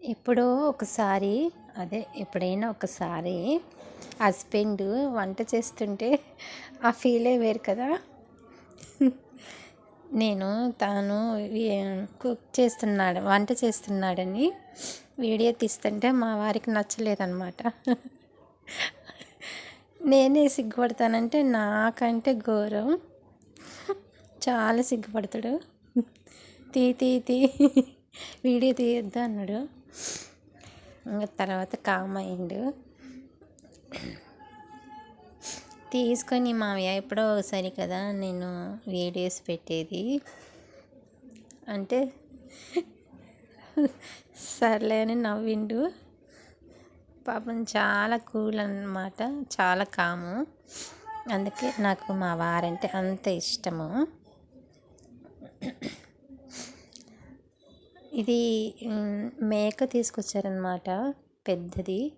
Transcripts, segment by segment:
ఎప్పుడో ఒకసారి అదే ఎప్పుడైనా ఒకసారి హస్బెండ్ వంట చేస్తుంటే ఆ ఫీలే వేరు కదా. నేను తాను కుక్ చేస్తున్నాడు వంట చేస్తున్నాడని వీడియో తీస్తుంటే మా వారికి నచ్చలేదన్నమాట. నేనే సిగ్గుపడతానంటే నాకంటే ఘోరం. చాలా సిగ్గుపడతాడు. తీ తీ తీ వీడియో తీయొద్దు అన్నాడు. ఇంకా తర్వాత కామ్ అయిండు తీసుకొని మావయ్య ఎప్పుడో ఒకసారి కదా నేను వీడియోస్ పెట్టేది. అంటే సర్లే అని నవ్విండు. పాపం చాలా కూల్ అన్నమాట చాలా కాము. అందుకే నాకు మా వారంటే అంత ఇష్టము. ఇది మేక తీసుకొచ్చారనమాట పెద్దది.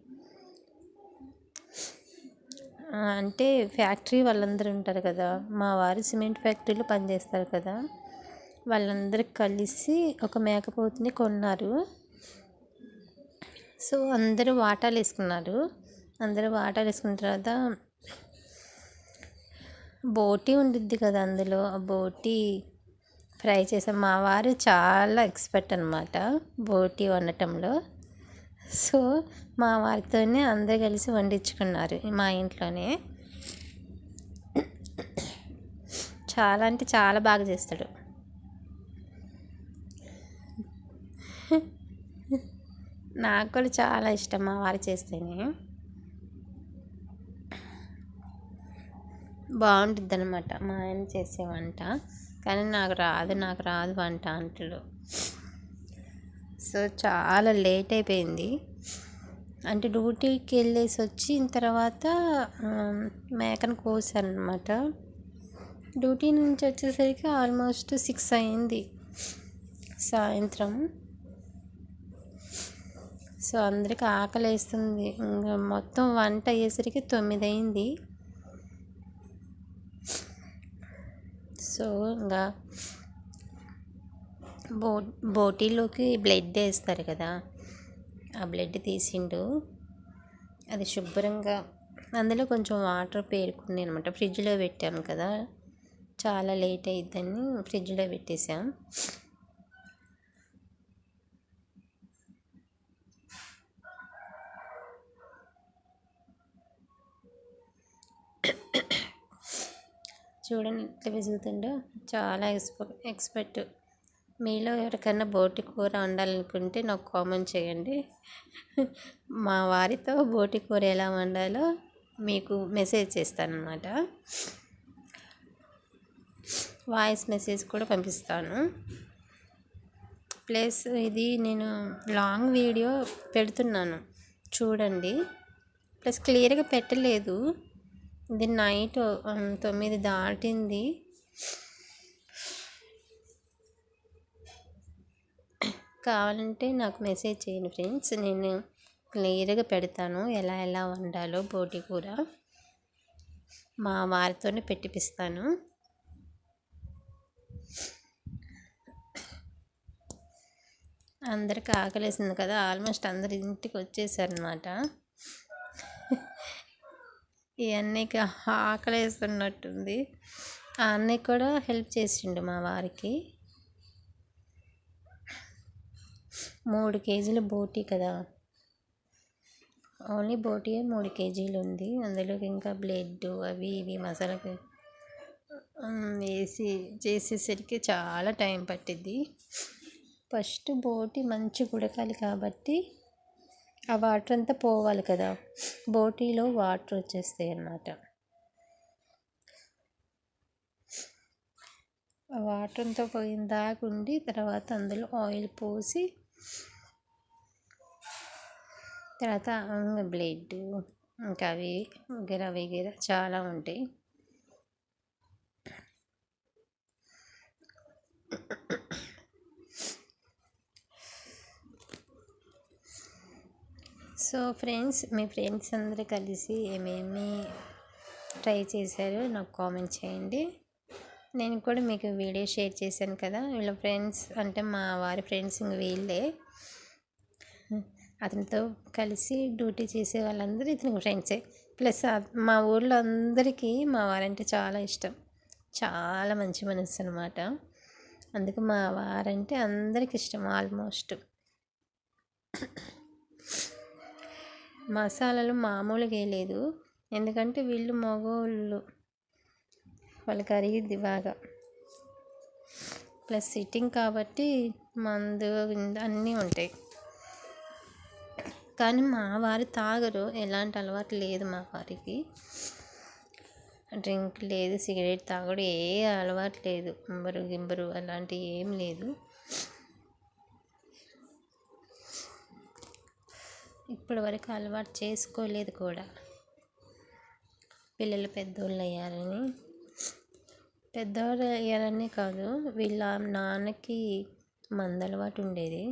అంటే ఫ్యాక్టరీ వాళ్ళందరూ ఉంటారు కదా. మా వారు సిమెంట్ ఫ్యాక్టరీలో పనిచేస్తారు కదా. వాళ్ళందరూ కలిసి ఒక మేకపోతుని కొన్నారు. సో అందరూ వాటాలు వేసుకున్నారు. అందరూ వాటాలు వేసుకున్న తర్వాత బోటి ఉండిద్ది కదా అందులో. ఆ బోటి ఫ్రై చేసాం మా వారు చాలా ఎక్స్పర్ట్ అనమాట బోటి వండటంలో. సో మా వారితోనే అందరు కలిసి వండించుకున్నారు మా ఇంట్లోనే. చాలా అంటే చాలా బాగా చేస్తాడు. నాకు కూడా చాలా ఇష్టం మా వారు చేస్తేనే. బాగుంటుంది అనమాట మా ఆయన చేసే వంట. కానీ నాకు రాదు నాకు రాదు వంట అంటాడు. సో చాలా లేట్ అయిపోయింది. అంటే డ్యూటీకి వెళ్ళేసి వచ్చిన తర్వాత మేకను కోసానమాట డ్యూటీ నుంచి వచ్చేసరికి ఆల్మోస్ట్ సిక్స్ అయింది సాయంత్రం. సో అందరికి ఆకలి వేస్తుంది ఇంకా మొత్తం వంట అయ్యేసరికి తొమ్మిది అయింది సో ఇంకా బో బోటీలోకి బ్లడ్ వేస్తారు కదా ఆ బ్లడ్ తీసిండు. అది శుభ్రంగా అందులో కొంచెం వాటర్ పేరుకుంది అనమాట ఫ్రిడ్జ్లో పెట్టాం కదా చాలా లేట్ అయిద్దని ఫ్రిడ్జ్లో పెట్టేసాం చూడండి ఎట్లా విసుగుతుండో చాలా ఎక్స్ప ఎక్స్పర్ట్ మీలో ఎవరికైనా బోటి కూర వండాలనుకుంటే నాకు కామెంట్ చేయండి. మా వారితో బోటి కూర ఎలా వండాలో మీకు మెసేజ్ చేస్తానమాట వాయిస్ మెసేజ్ కూడా పంపిస్తాను. ప్లస్ ఇది నేను లాంగ్ వీడియో పెడుతున్నాను. చూడండి. ప్లస్ క్లియర్గా పెట్టలేదు. ఇది నైట్ తొమ్మిది దాటింది. కావాలంటే నాకు మెసేజ్ చేయండి ఫ్రెండ్స్. నేను క్లియర్గా పెడతాను ఎలా ఎలా వండాలో బోటి కూర. మా వారితోనే పెట్టిపిస్తాను. అందరికి ఆకలేసింది కదా ఆల్మోస్ట్ అందరు ఇంటికి వచ్చేసారనమాట ఈ అన్నయ్యకి ఆకలేస్తున్నట్టుంది. ఆ అన్నయ్య కూడా హెల్ప్ చేసిండు మా వారికి. మూడు కేజీలు బోటీ కదా. ఓన్లీ బోటీ మూడు కేజీలు ఉంది. అందులోకి ఇంకా బ్లడ్ అవి ఇవి మసాలా వేసి చేసేసరికి చాలా టైం పట్టిద్ది. ఫస్ట్ బోటి మంచి ఉడకాలి కాబట్టి ఆ వాటర్ అంతా పోవాలి కదా. బోటీలో వాటర్ వచ్చేస్తాయి అన్నమాట. ఆ వాటర్ అంతా పోయిన దాకా ఉండి తర్వాత అందులో ఆయిల్ పోసి తర్వాత బ్లెడ్ ఇంకా అవి వగేరా వగేరా చాలా ఉంటాయి. సో ఫ్రెండ్స్ మీ ఫ్రెండ్స్ అందరూ కలిసి ఏమేమి ట్రై చేశారో నాకు కామెంట్ చేయండి. నేను కూడా మీకు వీడియో షేర్ చేశాను కదా. వీళ్ళ ఫ్రెండ్స్ అంటే మా వారి ఫ్రెండ్స్ ఇంక వీళ్ళే. అతనితో కలిసి డ్యూటీ చేసే వాళ్ళందరూ ఇతనికి ఫ్రెండ్సే. ప్లస్ మా ఊళ్ళో అందరికీ మా వారంటే చాలా ఇష్టం. చాలా మంచి మనసు అనమాట అందుకు మా వారంటే అందరికి ఇష్టం ఆల్మోస్ట్. మసాలాలు మామూలుగా లేదు. ఎందుకంటే వీళ్ళు మగవాళ్ళు వాళ్ళకి అరిగిద్ది బాగా. ప్లస్ సిట్టింగ్ కాబట్టి మందు అన్నీ ఉంటాయి. కానీ మా వారు తాగరు. ఎలాంటి అలవాటు లేదు మా వారికి. డ్రింక్ లేదు సిగరెట్ తాగడు ఏ అలవాటు లేదు. ఇంబరు గింబరు అలాంటివి ఏం లేదు. ఇప్పటి వరకు అలవాటు చేసుకోలేదు కూడా. పిల్లలు పెద్దోళ్ళు అయ్యారని. పెద్దవాళ్ళు అయ్యారనే కాదు వీళ్ళ నాన్నకి మంద అలవాటు ఉండేది.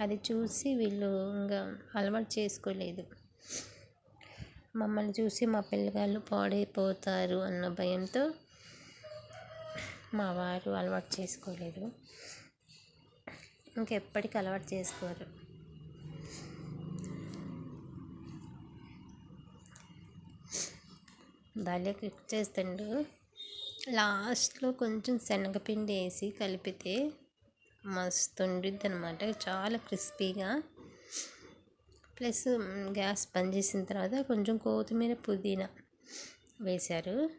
అది చూసి వీళ్ళు ఇంకా అలవాటు చేసుకోలేదు. మమ్మల్ని చూసి మా పిల్లగాళ్ళు పాడైపోతారు అన్న భయంతో మా వారు అలవాటు చేసుకోలేదు. ఇంకెప్పటికీ అలవాటు చేసుకోరు. భలే కుక్ చేస్తుండు. లాస్ట్లో కొంచెం శనగపిండి వేసి కలిపితే మస్తు ఉండిద్ది అనమాట చాలా క్రిస్పీగా. ప్లస్ గ్యాస్ బంద్ చేసిన తర్వాత కొంచెం కొత్తిమీర పుదీనా వేశారు.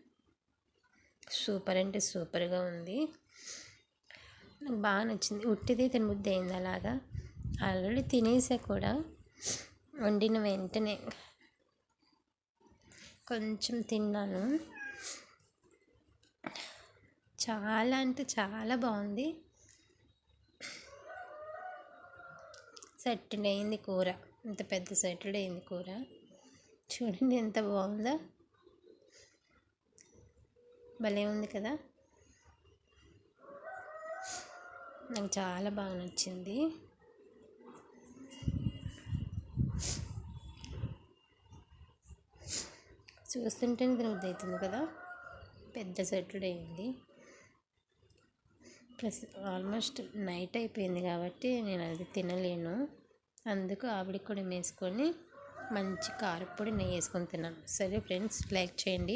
సూపర్ అంటే సూపర్గా ఉంది. నాకు బాగా నచ్చింది. ఉట్టిది తినబుద్ధి అయింది అలాగా. ఆల్రెడీ తినేసా కూడా. వండిన వెంటనే. కొంచెం తిన్నాను. చాలా అంటే చాలా బాగుంది. సెటిల్ అయింది కూర. ఇంత పెద్ద సెటిల్ అయింది కూర. చూడండి ఎంత బాగుందో. భలే ఉంది కదా. నాకు చాలా బాగా నచ్చింది. చూస్తుంటేనే తినబుద్ధి అవుతుంది కదా? పెద్ద సెటిల్ అయింది. ప్లస్ ఆల్మోస్ట్ నైట్ అయిపోయింది కాబట్టి నేను అది తినలేను. అందుకు ఆవిడ కూడా వేసుకొని మంచి కారపొడి నెయ్యి వేసుకొని తిన్నాను. సరే ఫ్రెండ్స్ లైక్ చేయండి.